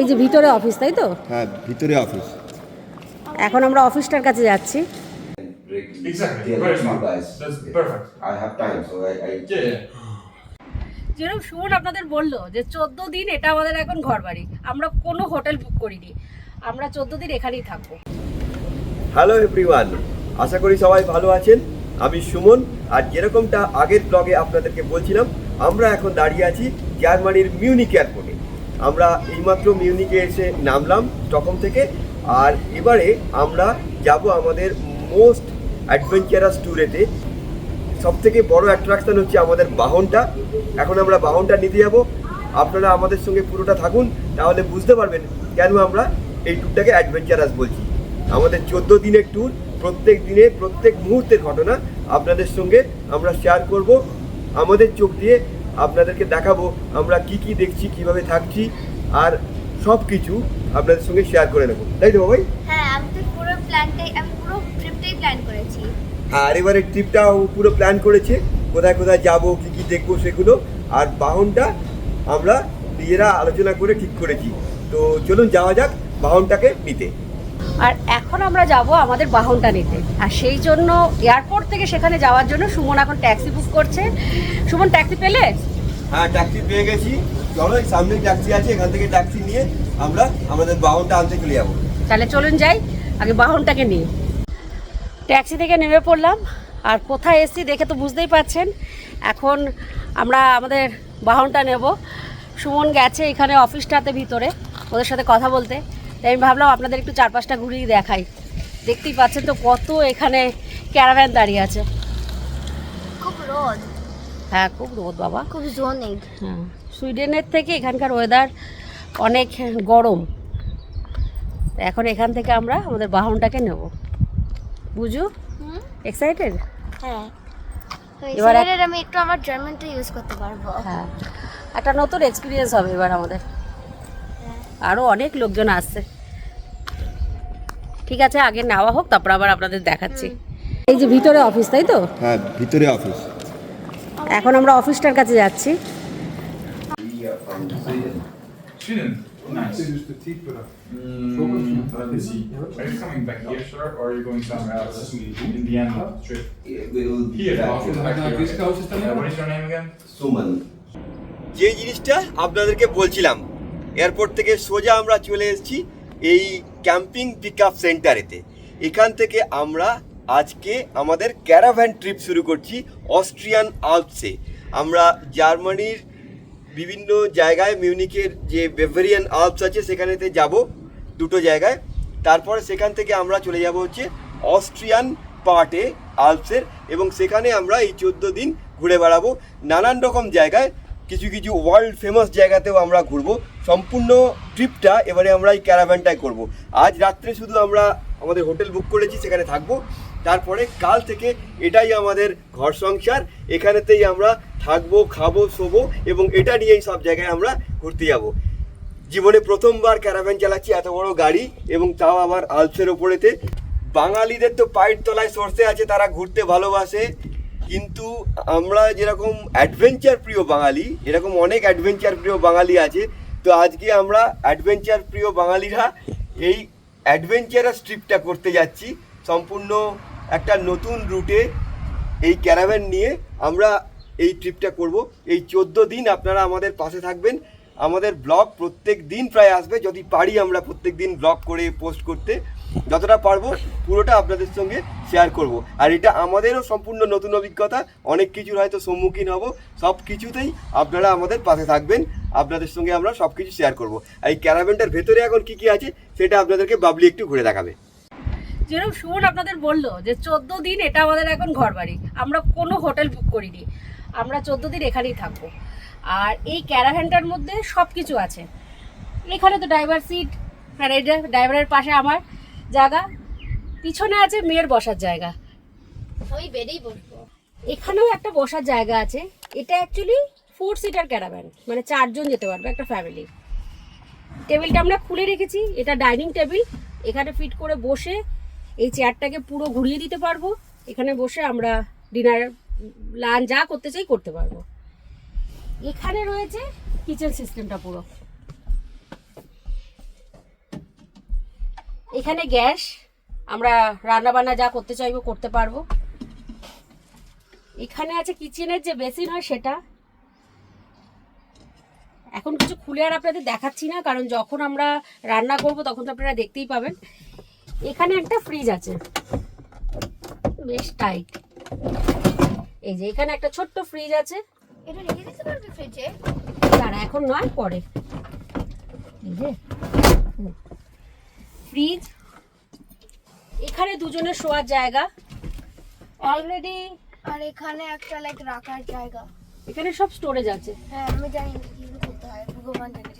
এই যে ভিতরে অফিস তাই তো? হ্যাঁ ভিতরে অফিস। এখন আমরা অফিসটার কাছে যাচ্ছি. যেরকম সুমন আপনাদের বলল যে চোদ্দ দিন এটা আমাদের এখন ঘর বাড়ি আমরা কোনো হোটেল বুক করিনি। আমরা চোদ্দ দিন এখানেই থাকব। হ্যালো এভরিওয়ান আশা করি সবাই ভালো আছেন। আমি সুমন আর যেরকমটা আগের ব্লগে আপনাদেরকে বলছিলাম আমরা এখন দাঁড়িয়ে আছি জার্মানির মিউনিক এয়ারপোর্টে। আমরা এইমাত্র মিউনিকে এসে নামলাম স্টকহোম থেকে। আর এবারে আমরা যাব আমাদের মোস্ট অ্যাডভেঞ্চারাস ট্যুরেতে। সব থেকে বড় অ্যাট্রাকশন হচ্ছে আমাদের বাহনটা। এখন আমরা বাহনটা নিতে যাব। আপনারা আমাদের সঙ্গে পুরোটা থাকুন, তাহলে বুঝতে পারবেন কেন আমরা এই ট্যুরটাকে অ্যাডভেঞ্চারাস বলছি। আমাদের চোদ্দ দিনের ট্যুর, প্রত্যেক দিনে, প্রত্যেক মুহূর্তের ঘটনা আপনাদের সঙ্গে আমরা শেয়ার করব। আমাদের চোখ দিয়ে আপনাদেরকে দেখাবো আমরা কি কি দেখছি কীভাবে থাকছি আর সব কিছু আপনাদের সঙ্গে শেয়ার করে নেব। তাই তো ভাই হ্যাঁ আমি তো পুরো প্ল্যানটাই আমি পুরো ট্রিপটাই প্ল্যান করেছি। আর এবারে ট্রিপটাও পুরো প্ল্যান করেছে। কোথায় কোথায় যাব কি কি দেখব সেগুলো আর বাহনটা আমরা নিজেরা আলোচনা করে ঠিক করেছি। তো চলুন যাওয়া যাক বাহনটাকে নিতে। আর এখন আমরা যাব আমাদের বাহনটা নিতে। আর সেই জন্য এয়ারপোর্ট থেকে সেখানে যাওয়ার জন্য সুমন এখন ট্যাক্সি বুক করছে। সুমন ট্যাক্সি পেলে? হ্যাঁ ট্যাক্সি পেয়ে গেছি। চলো সামনে ট্যাক্সি আছে এখান থেকে ট্যাক্সি নিয়ে আমরা আমাদের বাহনটা আনতে চলে যাব। তাহলে চলুন যাই আগে বাহনটাকে নিয়ে ট্যাক্সি থেকে নেমে পড়লাম। আর কোথায় এসছি দেখে তো বুঝতেই পাচ্ছেন। এখন আমরা আমাদের বাহনটা নেব। সুমন গেছে এখানে অফিসটাতে ভিতরে ওদের সাথে কথা বলতে। তাই আমি ভাবলাম আপনাদের একটু চারপাশটা ঘুরিয়ে দেখাই। দেখতেই পাচ্ছেন তো কত এখানে ক্যারাভ্যান দাঁড়িয়ে আছে। খুব রোদ। হ্যাঁ খুব রোদ বাবা। খুব জোনিক হ্যাঁ সুইডেনের থেকে এখানকার ওয়েদার অনেক গরম। এখন এখান থেকে আমরা আমাদের বাহনটাকে নেব। বুঝু? হুম। এক্সাইটেড হ্যাঁ। এবার আমি একটু আমার জার্মানটা ইউজ করতে পারব। হ্যাঁ। একটা নতুন এক্সপিরিয়েন্স হবে এবার আমাদের। আরও অনেক লোকজন আসছে। ঠিক আছে আগে নেওয়া হোক তারপর আবার আপনাদের দেখাচ্ছি। এই যে ভিতরে অফিস তাই তো? হ্যাঁ ভিতরে অফিস। এখন আমরা অফিসটার কাছে যাচ্ছি। যে জিনিসটা আপনাদেরকে বলছিলাম এয়ারপোর্ট থেকে সোজা আমরা চলে এসেছি এই ক্যাম্পিং পিক আপ সেন্টারেতে। এখান থেকে আমরা আজকে আমাদের ক্যারাভ্যান ট্রিপ শুরু করছি অস্ট্রিয়ান আল্পসে। আমরা জার্মানির বিভিন্ন জায়গায় মিউনিকের যে বেভারিয়ান আল্পস আছে, সেখানেতে যাব দুটো জায়গায়। তারপরে সেখান থেকে আমরা চলে যাব হচ্ছে অস্ট্রিয়ান পার্টে আল্পসের এবং সেখানে আমরা এই চোদ্দ দিন ঘুরে বেড়াবো। নানান রকম জায়গায় কিছু কিছু ওয়ার্ল্ড ফেমাস জায়গাতেও আমরা ঘুরবো। সম্পূর্ণ ট্রিপটা এবারে আমরা এই ক্যারাভ্যানটাই করব। আজ রাত্রে শুধু আমরা আমাদের হোটেল বুক করেছি, সেখানে থাকব। তারপরে কাল থেকে এটাই আমাদের ঘর সংসার। এখানেতেই আমরা থাকব, খাব, শোবো এবং এটা নিয়েই সব জায়গায় আমরা ঘুরতে যাব। জীবনে প্রথমবার ক্যারাভ্যান চালাচ্ছি, এত বড় গাড়ি এবং তাও আবার আলসের ওপরেতে। বাঙালিদের তো পায়ের তলায় সরষে আছে, তারা ঘুরতে ভালোবাসে। কিন্তু আমরা যেরকম অ্যাডভেঞ্চার প্রিয় বাঙালি, এরকম অনেক অ্যাডভেঞ্চার প্রিয় বাঙালি আছে, তো আজকে আমরা অ্যাডভেঞ্চার প্রিয় বাঙালিরা এই অ্যাডভেঞ্চারাস ট্রিপটা করতে যাচ্ছি। সম্পূর্ণ একটা নতুন রুটে এই ক্যারাভ্যান নিয়ে আমরা এই ট্রিপটা করব। এই চোদ্দ দিন আপনারা আমাদের পাশে থাকবেন। আমাদের ব্লগ প্রত্যেক দিন প্রায় আসবে। যদি পারি আমরা প্রত্যেক দিন ব্লগ করে পোস্ট করতে। যতটা পারব পুরোটা আপনাদের সঙ্গে শেয়ার করব। আর এটা আমাদেরও সম্পূর্ণ নতুন অভিজ্ঞতা, অনেক কিছুর হয়তো সম্মুখীন হব। সব কিছুতেই আপনারা আমাদের পাশে থাকবেন, আপনাদের সঙ্গে আমরা সব কিছু শেয়ার করব। এই ক্যারাভ্যানটার ভেতরে এখন কি কি আছে, সেটা আপনাদেরকে বাবলি একটু ঘুরে দেখাবে। যেরকম সুমন আপনাদের বলল যে চোদ্দ দিন এটা আমাদের এখন ঘর বাড়ি আমরা কোনো হোটেল বুক করিনি। আমরা চোদ্দ দিন এখানেই থাকব। আর এই ক্যারাভ্যানটার মধ্যে সব কিছু আছে। এখানে তো ড্রাইভার সিট এই ড্রাইভারের পাশে আমার জায়গা পিছনে আছে মেয়ের বসার জায়গা। আমি বেডেই বসবো। এখানেও একটা বসার জায়গা আছে। এটা অ্যাকচুয়ালি ফোর সিটার ক্যারাভ্যান মানে চারজন যেতে পারবে একটা ফ্যামিলি টেবিলটা আমরা খুলে রেখেছি এটা ডাইনিং টেবিল এখানে ফিট করে বসে এই চেয়ারটাকে পুরো ঘুরিয়ে দিতে পারব। এখানে বসে আমরা ডিনার লাঞ্চ যা করতে চাই করতে পারব। এখানে রয়েছে কিচেন সিস্টেমটা পুরো। এখানে গ্যাস আমরা রান্না বান্না যা করতে চাইব করতে পারব। এখানে আছে কিচেনের যে বেসিন হয় সেটা। এখন কিছু খুলে আর আপনাদের দেখাচ্ছি না কারণ যখন আমরা রান্না করব তখন তো আপনারা দেখতেই পাবেন। এখানে একটা ফ্রিজ আছে। বেশ টাইট। এই যে এখানে একটা ছোট্ট ফ্রিজ আছে। এটা রেখে দিতে পারবে ফ্রিজে তারা এখন নয় পরে। এই যে। ফ্রিজ এখানে দুজনের শোয়ার জায়গা। অলরেডি আর এখানে একটা লাইক রাখার জায়গা। এখানে সব স্টোরেজ আছে। হ্যাঁ আমি জানি কীভাবে করতে হয়। ভগবান জানে।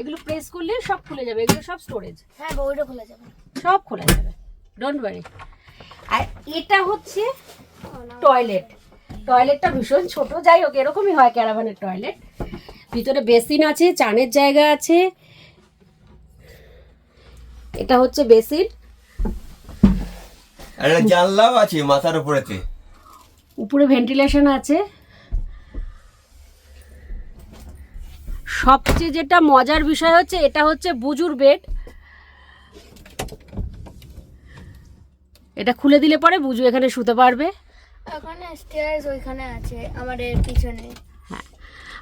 এগুলো প্রেস করলে সব খুলে যাবে। এগুলো সব স্টোরেজ হ্যাঁ বা ওইটা খোলা যাবে। সব খোলা যাবে। ডোন্ট ওয়ারি আর এটা হচ্ছে টয়লেট টয়লেটটা ভীষণ ছোট। যাই হোক এরকমই হয় ক্যারাভানের টয়লেট ভিতরে বেসিন আছে চানের জায়গা আছে। এটা হচ্ছে বেসিন আর একটা জানলাও আছে মাথার উপরেতে। উপরে ভেন্টিলেশন আছে। সবচেয়ে যেটা মজার বিষয় হচ্ছে এটা হচ্ছে বুজুর বেড। এটা খুলে দিলে পরে বুজু এখানে শুতে পারবে। ওখানে স্টেয়ার্স ওইখানে আছে আমাদের পিছনে। হ্যাঁ।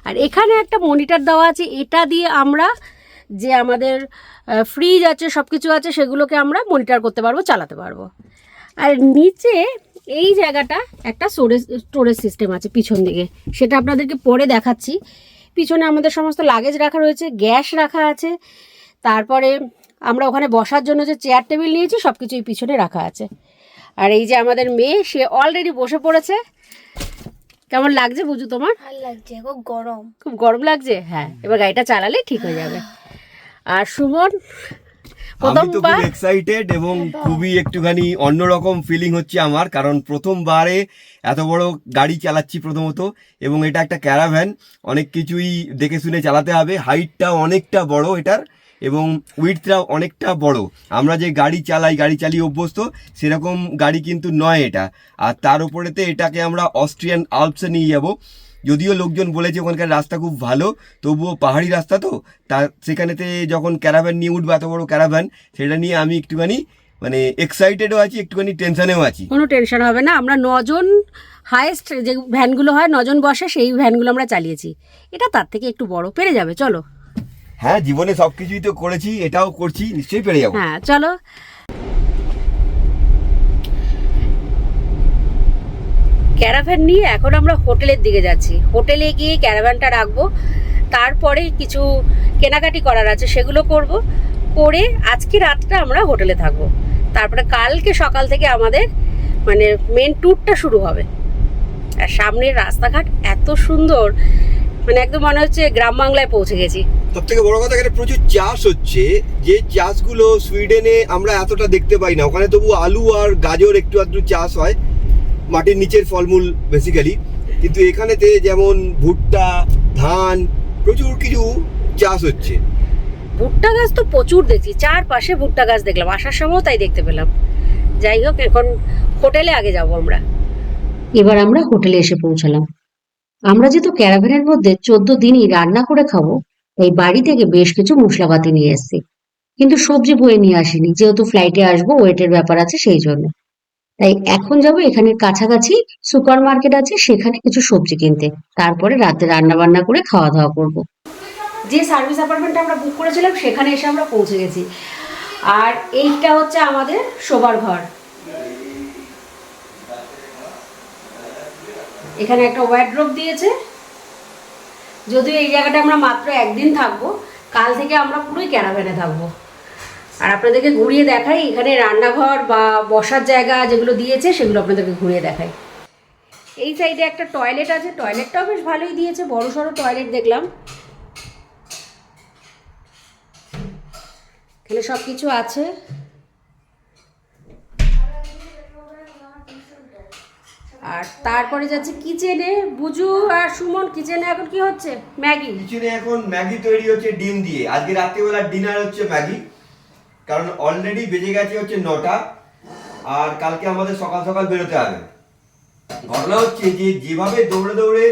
আর এখানে একটা মনিটর দেওয়া আছে এটা দিয়ে আমরা যে আমাদের ফ্রিজ আছে সব কিছু আছে সেগুলোকে আমরা মনিটর করতে পারব চালাতে পারব। আর নিচে এই জায়গাটা একটা স্টোরেজ স্টোরেজ সিস্টেম আছে পিছন দিকে। সেটা আপনাদেরকে পরে দেখাচ্ছি। পিছনে আমাদের সমস্ত লাগেজ রাখা রয়েছে গ্যাস রাখা আছে। তারপরে আমরা ওখানে বসার জন্য যে চেয়ার টেবিল নিয়েছি সব কিছুই পিছনে রাখা আছে। আর এই যে আমাদের মেয়ে সে অলরেডি বসে পড়েছে। কেমন লাগছে বুঝু তোমার? ভালো লাগছে খুব গরম। খুব গরম লাগছে? হ্যাঁ এবার গাড়িটা চালালে ঠিক হয়ে যাবে। আর সুমন আমি তো খুব এক্সাইটেড এবং খুবই একটুখানি অন্যরকম ফিলিং হচ্ছে আমার, কারণ প্রথমবারে এত বড় গাড়ি চালাচ্ছি প্রথমত, এবং এটা একটা ক্যারাভ্যান অনেক কিছুই দেখে শুনে চালাতে হবে। হাইটটা অনেকটা বড় এটার, এবং উইথটা অনেকটা বড়। আমরা যে গাড়ি চালাই, গাড়ি চালিয়ে অভ্যস্ত, সেরকম গাড়ি কিন্তু নয় এটা। আর তার উপরেতে এটাকে আমরা অস্ট্রিয়ান আলপসে নিয়ে যাব। যদিও লোকজন বলেছে ওখানকার রাস্তা খুব ভালো তবুও পাহাড়ি রাস্তা তো। তা সেখানেতে যখন ক্যারাভ্যান নিয়ে উঠবো এত বড় ক্যারাভ্যান সেটা নিয়ে আমি একটুখানি মানে এক্সাইটেডও আছি একটুখানি টেনশনেও আছি। কোনো টেনশন হবে না আমরা নজন হায়েস্ট যে ভ্যানগুলো হয় নজন বসে সেই ভ্যানগুলো আমরা চালিয়েছি। এটা তার থেকে একটু বড় পেরে যাবে চলো। হ্যাঁ জীবনে সব কিছুই তো করেছি এটাও করছি নিশ্চয়ই পেরে যাব। হ্যাঁ চলো। ক্যারাভ্যান নিয়ে এখন আমরা হোটেলের দিকে যাচ্ছি। হোটেলে গিয়ে ক্যারাভ্যানটা রাখব। তারপরে কিছু কেনাকাটি করার আছে, সেগুলো করব। করে আজকে রাতটা আমরা হোটেলে থাকব। তারপরে কালকে সকাল থেকে আমাদের মানে মেন ট্যুরটা শুরু হবে। আর সামনের রাস্তাঘাট এত সুন্দর মানে একদম মনে হচ্ছে গ্রাম বাংলায় পৌঁছে গেছি। সব থেকে বড় কথা এখানে প্রচুর চাষ হচ্ছে। যে চাষগুলো সুইডেনে আমরা এতটা দেখতে পাই না। ওখানে তবু আলু আর গাজর একটু আধটু চাষ হয়। মাটির নিচের ফলমূল বেসিক্যালি কিন্তু এখানেতে যেমন ভুট্টা ধান প্রচুর কিছু চাষ হচ্ছে। ভুট্টা গাছ তো প্রচুর দেখছি। চারপাশে ভুট্টা গাছ দেখলাম। আসার সময়ও তাই দেখতে পেলাম। যাই হোক এখন হোটেলে আগে যাব আমরা। এবার আমরা হোটেলে এসে পৌঁছালাম। আমরা যেহেতু ক্যারাভ্যানের মধ্যে চোদ্দ দিনই রান্না করে খাব তাই বাড়ি থেকে বেশ কিছু মশলাপাতি নিয়ে এসেছি। কিন্তু সবজি বয়ে নিয়ে আসিনি। যেহেতু ফ্লাইটে আসব ওয়েটের ব্যাপার আছে সেই জন্য। তাই এখন যাব এখানে কাছাকাছি সুপার মার্কেট আছে, সেখানে কিছু সবজি কিনতে। তারপরে রাতে রান্না বান্না করে খাওয়া দাওয়া করব। যে সার্ভিস অ্যাপার্টমেন্টটা আমরা বুক করেছিলাম, সেখানে এসে আমরা পৌঁছে গেছি। আর এইটা হচ্ছে আমাদের শোবার ঘর। এখানে একটা ওয়ার্ড্রোপ দিয়েছে। যদিও এই জায়গাটা আমরা মাত্র একদিন থাকব, কাল থেকে আমরা পুরোই ক্যারাভ্যানে থাকব। আর আপনাদেরকে ঘুরিয়ে দেখাই, এখানে রান্নাঘর বা বসার জায়গা যেগুলো দিয়েছে, সেগুলো আপনাদেরকে ঘুরিয়ে দেখাই। এই সাইডে একটা টয়লেট আছে, টয়লেটটাও বেশ ভালোই দিয়েছে, বড় সড়ো টয়লেট দেখলাম। এখানে সব কিছু আছে। আর তারপরে যাচ্ছে কিচেনে, বুজু আর সুমন, কিচেনে এখন কি হচ্ছে? ম্যাগি। কিচেনে এখন ম্যাগি তৈরি হচ্ছে ডিম দিয়ে। আজকে রাত্রিবেলা ডিনার হচ্ছে ম্যাগি। কারণ অলরেডি বেজে গেছে হচ্ছে নটা, আর কালকে আমাদের সকাল সকাল বেরোতে হবে। ঘটনা হচ্ছে যে যেভাবে দৌড়ে দৌড়ে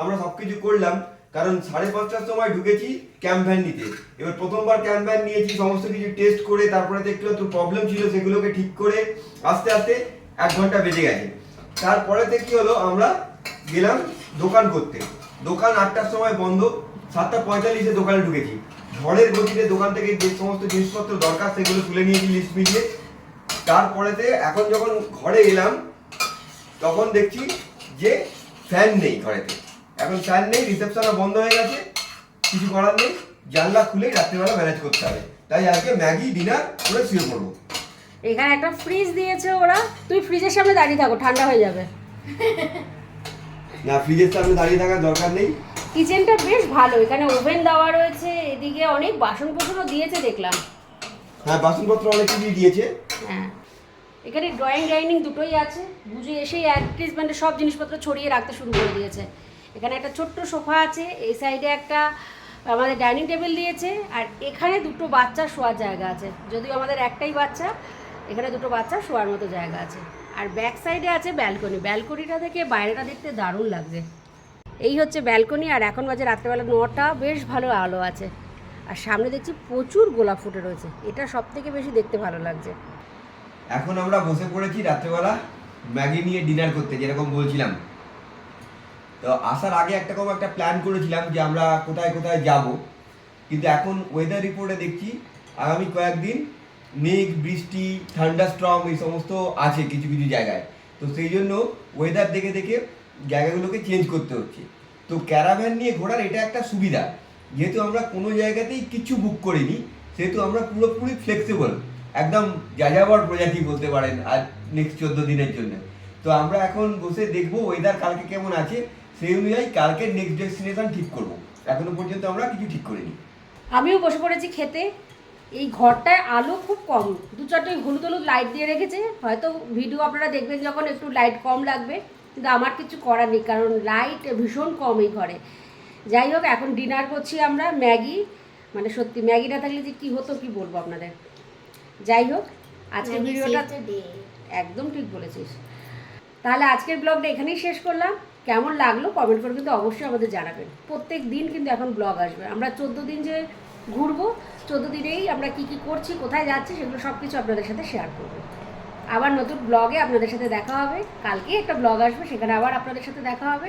আমরা সবকিছু করলাম, কারণ সাড়ে পাঁচটার সময় ঢুকেছি ক্যাম্প ভ্যান নিতে। এবার প্রথমবার ক্যাম্প ভ্যান নিয়েছি, সমস্ত কিছু টেস্ট করে, তারপরে দেখতে একটু প্রবলেম ছিল, সেগুলোকে ঠিক করে আস্তে আস্তে এক ঘণ্টা বেজে গেছে। তারপরেতে কি হলো, আমরা গেলাম দোকান করতে। দোকান আটটার সময় বন্ধ, সাতটা পঁয়তাল্লিশে দোকানে ঢুকেছি। ঝড়ের গতিতে দোকান থেকে যে সমস্ত জিনিসপত্র দরকার সেগুলো তুলে নিয়েছি লিস্ট মিলিয়ে। তারপরেতে এখন যখন ঘরে এলাম তখন দেখছি যে ফ্যান নেই ঘরেতে। এখন ফ্যান নেই রিসেপশনও বন্ধ হয়ে গেছে কিছু করার নেই জানলা খুলেই রাত্রিবেলা ম্যানেজ করতে হবে। তাই আজকে ম্যাগি ডিনার করে শুয়ে পড়ব। এখানে একটা ফ্রিজ দিয়েছে ওরা। তুই ফ্রিজের সামনে দাঁড়িয়ে থাকো ঠান্ডা হয়ে যাবে। না ফ্রিজের সামনে দাঁড়িয়ে থাকার দরকার নেই। কিচেনটা বেশ ভালো এখানে ওভেন দেওয়া রয়েছে এদিকে অনেক বাসন কোসনও দিয়েছে দেখলাম। হ্যাঁ বাসনপত্র অনেক কিছুই দিয়েছে। হ্যাঁ। এখানে ড্রয়িং ডাইনিং দুটোই আছে। বুঝে এসেই অ্যাডভার্টিসমেন্টে সব জিনিসপত্র ছড়িয়ে রাখতে শুরু করে দিয়েছে। এখানে একটা ছোট্ট সোফা আছে এই সাইডে একটা আমাদের ডাইনিং টেবিল দিয়েছে আর এখানে দুটো বাচ্চা শোয়ার জায়গা আছে। যদিও আমাদের একটাই বাচ্চা এখানে দুটো বাচ্চা শোয়ার মতো জায়গা আছে। আর ব্যাক সাইডে আছে ব্যালকনি ব্যালকনিটা থেকে বাইরেটা দেখতে দারুণ লাগছে। এই হচ্ছে ব্যালকনি আর এখন বাজে রাত্রেবেলা নটা। বেশ ভালো আলো আছে। আর সামনে দেখছি প্রচুর গোলাপ ফুটে রয়েছে। এটা সব থেকে বেশি দেখতে ভালো লাগছে। এখন আমরা বসে পড়েছি রাত্রেবেলা, ম্যাগি নিয়ে ডিনার করতে, যেরকম বলছিলাম। তো আসার আগে একটা কোনো একটা প্ল্যান করেছিলাম যে আমরা কোথায় কোথায় যাব। কিন্তু এখন ওয়েদার রিপোর্টে দেখছি, আগামী কয়েকদিন মেঘ, বৃষ্টি থান্ডারস্ট্রম এই সমস্ত আছে কিছু কিছু জায়গায়। তো সেই জন্য ওয়েদার দেখে দেখে জায়গাগুলোকে চেঞ্জ করতে হচ্ছে। তো ক্যারাভ্যান নিয়ে ঘোরার এটা একটা সুবিধা। যেহেতু আমরা কোনো জায়গাতেই কিছু বুক করিনি, সেহেতু আমরা পুরোপুরি ফ্লেক্সিবল একদম যাযাবর প্রজাতি বলতে পারেন আর নেক্সট চোদ্দ দিনের জন্য। তো আমরা এখন বসে দেখব ওয়েদার কালকে কেমন আছে, সেই অনুযায়ী কালকে নেক্সট ডেস্টিনেশন ঠিক করব। এখনও পর্যন্ত আমরা কিছু ঠিক করিনি। আমিও বসে পড়েছি খেতে। এই ঘরটায় আলো খুব কম। দু চারটে হলুদ হলুদ লাইট দিয়ে রেখেছে। হয়তো ভিডিও আপনারা দেখবেন যখন একটু লাইট কম লাগবে। কিন্তু আমার কিছু করার নেই, কারণ লাইট ভীষণ কম এই ঘরে। যাই হোক এখন ডিনার করছি আমরা ম্যাগি। মানে সত্যি ম্যাগি না থাকলে যে কী হতো কি বলব আপনাদের? যাই হোক আজকের ভিডিওটা একদম ঠিক বলেছিস। তাহলে আজকের ব্লগটা এখানেই শেষ করলাম। কেমন লাগল কমেন্ট করে কিন্তু অবশ্যই আমাদের জানাবেন। প্রত্যেক দিন কিন্তু এখন ব্লগ আসবে। আমরা চোদ্দ দিন যে ঘুরবো চোদ্দ দিনেই আমরা কি কি করছি কোথায় যাচ্ছি সেগুলো সব কিছু আপনাদের সাথে শেয়ার করব। আবার নতুন ব্লগে আপনাদের সাথে দেখা হবে। কালকে একটা ব্লগ আসবে সেখানে আবার আপনাদের সাথে দেখা হবে।